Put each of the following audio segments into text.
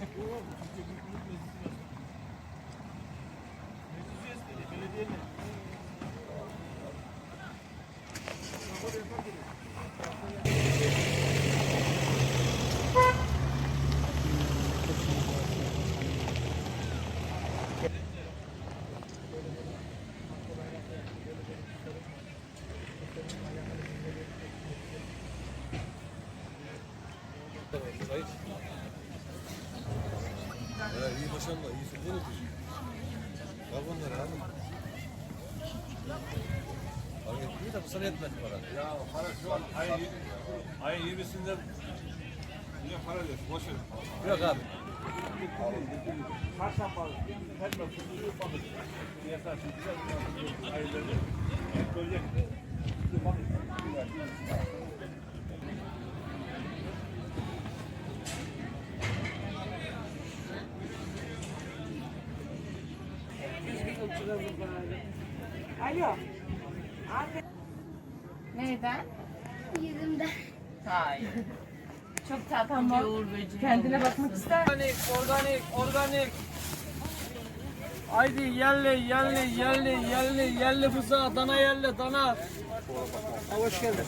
Right. Ya iyi maşallah iyi sözünü ötüyor. Bak onları abi. Abi etmiyor da bu sana etmedi para. Ya para şu an ayın, ayın 20'sinde yine para ver. Boş ver. Yok abi. Çarşamba, Perşembe, Kutuyu balık. Piyasa şimdi güzel bir ayları. Hep böyle Böceği. Kendine bakmak ister. Organik, organik, organik. Haydi yerli, yerli, yerli, yerli, yerli buza, dana yerli, dana. Hoş geldin.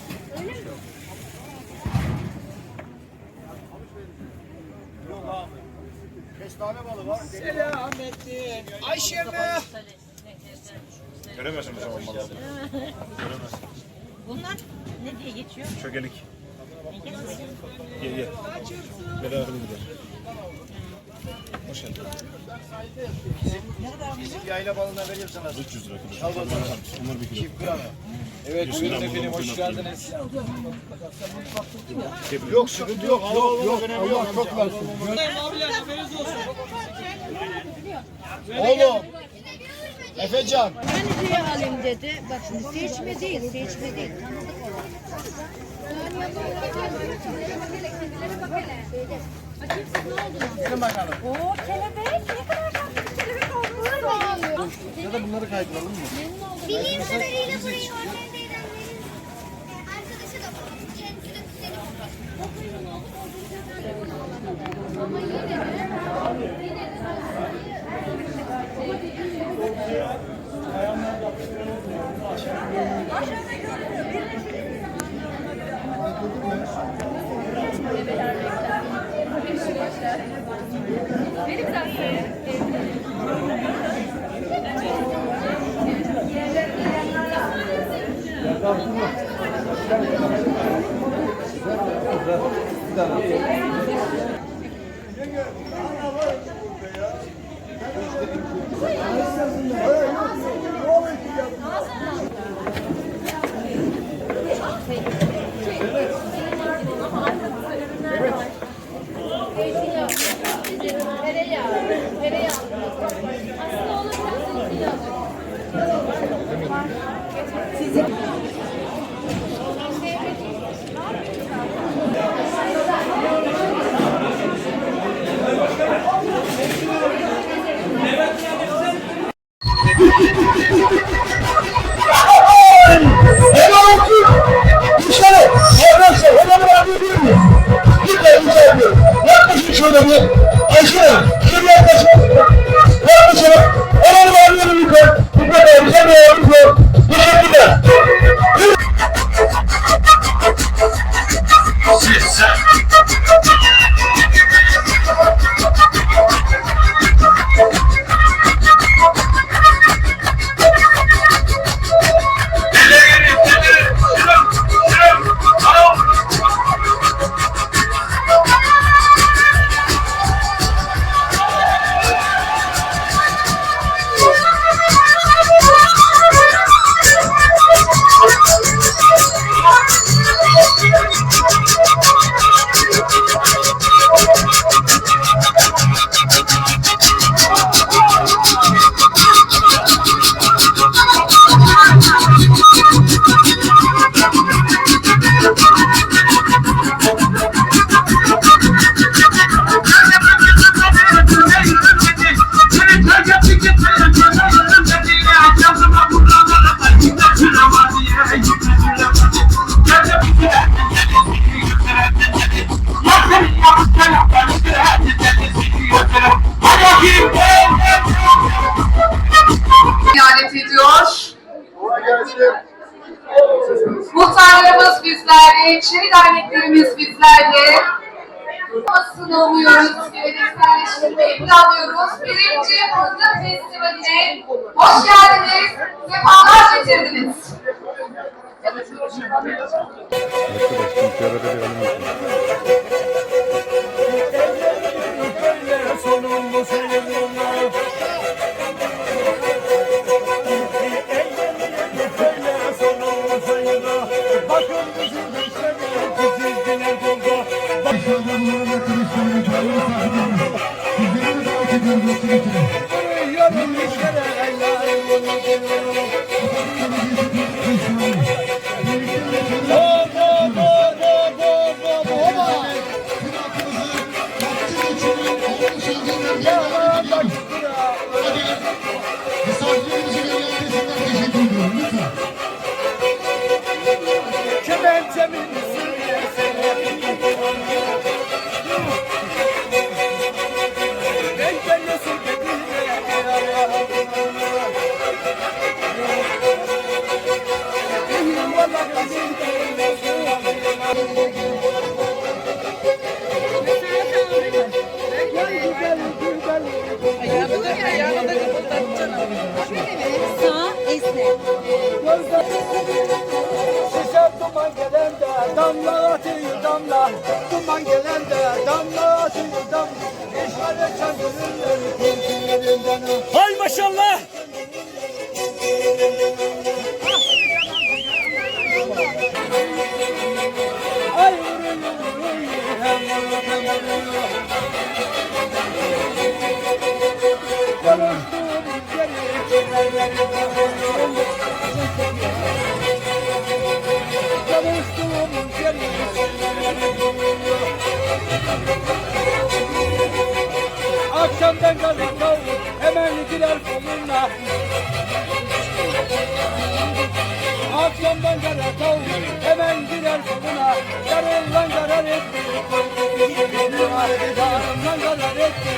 Kestane balığı var. Selamettin. Ayşe mi? Göremezsin o zaman balığı. Bunlar ne diye geçiyor? Çökelik. Ye ye. Beraber gidelim. Hoş geldin. Bizim yayla balığına vereyim sana. 300 lira. Al bakalım. Bunlar bir kilo. Çift gram. Evet, buyurun efendim, hoş geldiniz. Yok sıkıntı yok. Yok yok. Allah çok versin. Oğlum. Efecan. Ben diye alayım dedi. Bak şimdi seçme değil, seçme değil. Gelin bakalım. Oo kelebek. Ne kadar tatlı bir kelebek oldu. Ya da bunları kaydıralım mı? Bileyim kadarıyla burayı organizeden benim arkadaşı da bu. Kendisi de kuzenim. Ama yine de tereyağı, Aslında umuyoruz, gelenekselleştirmeyi planlıyoruz. Birinci Fındık Festivali'ne hoş geldiniz, sefalar getirdiniz. Sonumuz hayırlı. Böyle sonumuz hayırlı. Bakın bizim Bo bo Sağ esne. Kurşunlarından Hay maşallah! Ay vuruyor Akşamdan kalır kavur hemen girer koluna. Akşamdan kalır kavur hemen girer koluna. Yarından karar etti Yarından karar etti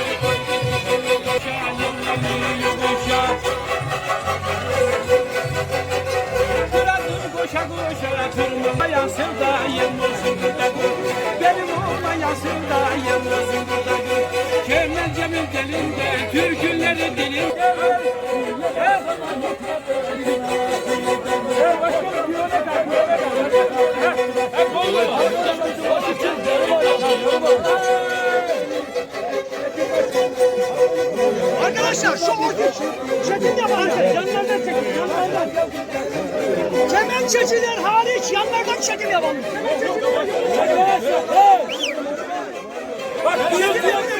Kıradır koşa koşa kırmaya sevdayım olsun buradadır Benim olmaya sevdayım olsun buradadır Kemercemin dilinde, türküleri dilinde Arkadaşlar şu orta çekin yapın. Yanlardan çekin. Yanlardan. Kemençeciler hariç yanlardan çekim yapalım. Bak diyor diyor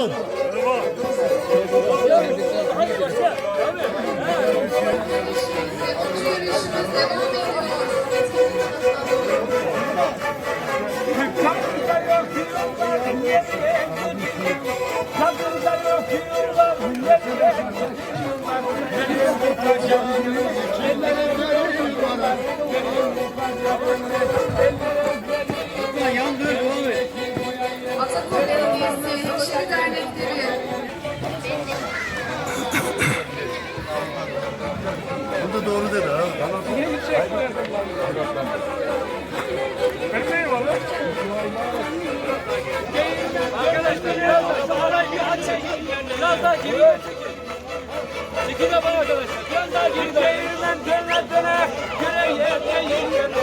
aşağı olun aç Bu da doğru dedi ha. Bekleyin valla. Arkadaşlar biraz da şu arayı bir açın. Biraz daha geriye çekin. Çekin yapın arkadaşlar. Biraz daha geri dön. Değirmen döne döne. Göre yerde yerde.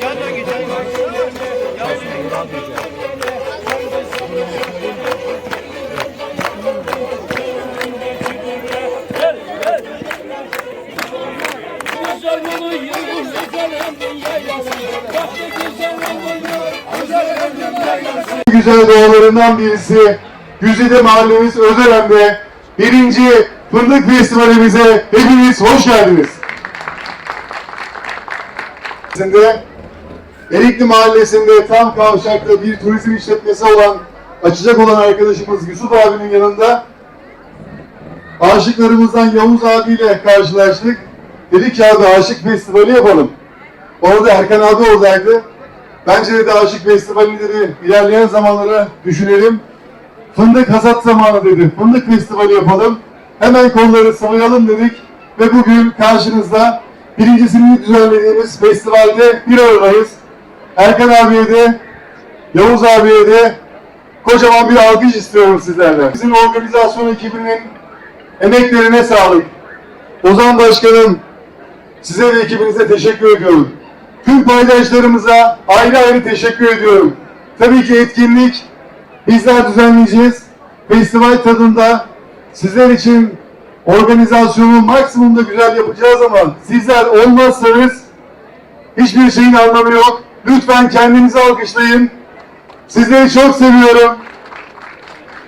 Gel güzel doğalarından birisi Güzide Mahallemiz Özeren'de birinci Fındık Festivalimize hepiniz hoş geldiniz. Şimdi Erikli Mahallesi'nde tam kavşakta bir turizm işletmesi olan açacak olan arkadaşımız Yusuf abinin yanında aşıklarımızdan Yavuz abiyle karşılaştık. Dedik ki abi aşık festivali yapalım. Orada Erkan abi oradaydı. Bence de Aşık Festivali dedi ilerleyen zamanlara düşünelim. Fındık hasat zamanı dedi. Fındık Festivali yapalım. Hemen kolları sıvayalım dedik. Ve bugün karşınızda birincisini düzenlediğimiz festivalde bir aradayız. Erkan abiye de Yavuz abiye de kocaman bir alkış istiyorum sizlerden. Bizim organizasyon ekibinin emeklerine sağlık. Ozan Başkanım, size ve ekibinize teşekkür ediyorum. Tüm paydaşlarımıza ayrı ayrı teşekkür ediyorum. Tabii ki etkinlik bizler düzenleyeceğiz. Festival tadında sizler için organizasyonu maksimumda güzel yapacağız ama sizler olmazsanız hiçbir şeyin anlamı yok. Lütfen kendinizi alkışlayın. Sizleri çok seviyorum.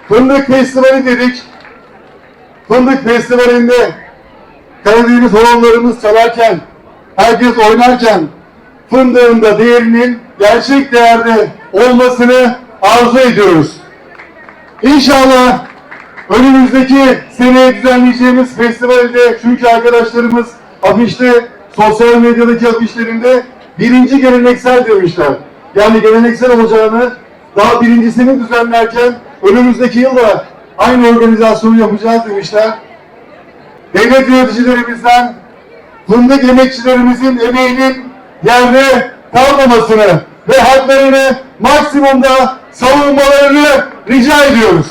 Fındık Festivali dedik. Fındık Festivali'nde Karadeniz horonlarımız çalarken, herkes oynarken fındığında değerinin gerçek değerde olmasını arzu ediyoruz. İnşallah önümüzdeki seneye düzenleyeceğimiz festivalde çünkü arkadaşlarımız afişte, sosyal medyadaki afişlerinde birinci geleneksel demişler. Yani geleneksel olacağını daha birincisini düzenlerken önümüzdeki yılda aynı organizasyonu yapacağız demişler. Devlet yöneticilerimizden fındık emekçilerimizin emeğinin yerde kalmamasını ve haklarını maksimumda savunmalarını rica ediyoruz.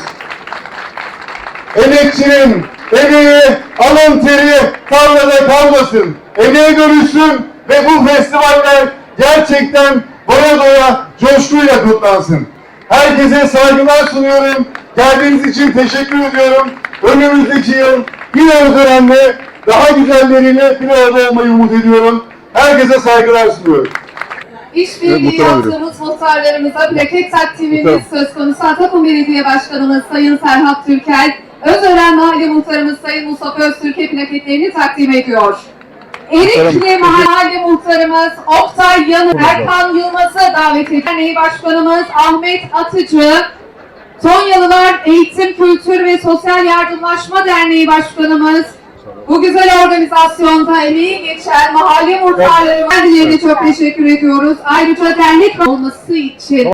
Emekçinin emeği, alın teri tarlada kalmasın. Emeğe dönüşsün ve bu festivaller gerçekten doya doya coşkuyla kutlansın. Herkese saygılar sunuyorum. Geldiğiniz için teşekkür ediyorum. Önümüzdeki yıl yine özelenle daha güzelleriyle bir arada olmayı umut ediyorum. Herkese saygılar sunuyorum. İşbirliği yaptığımız muhtarlarımıza plaket takdimimiz söz konusu. Atakum Belediye Başkanımız Sayın Serhat Türkel, Özören Mahalle Muhtarımız Sayın Mustafa Öztürk'e plaketlerini takdim ediyor. Erikli Mahalle Muhtarımız Oktay Yanı, Erkan Yılmaz'ı davet ediyor. Derneği Başkanımız Ahmet Atıcı, Tonyalılar Eğitim, Kültür ve Sosyal Yardımlaşma Derneği Başkanımız, bu güzel organizasyonda emeği geçen mahalle muhtarlarına kendilerine çok teşekkür ediyoruz. Ayrıca dernek olması için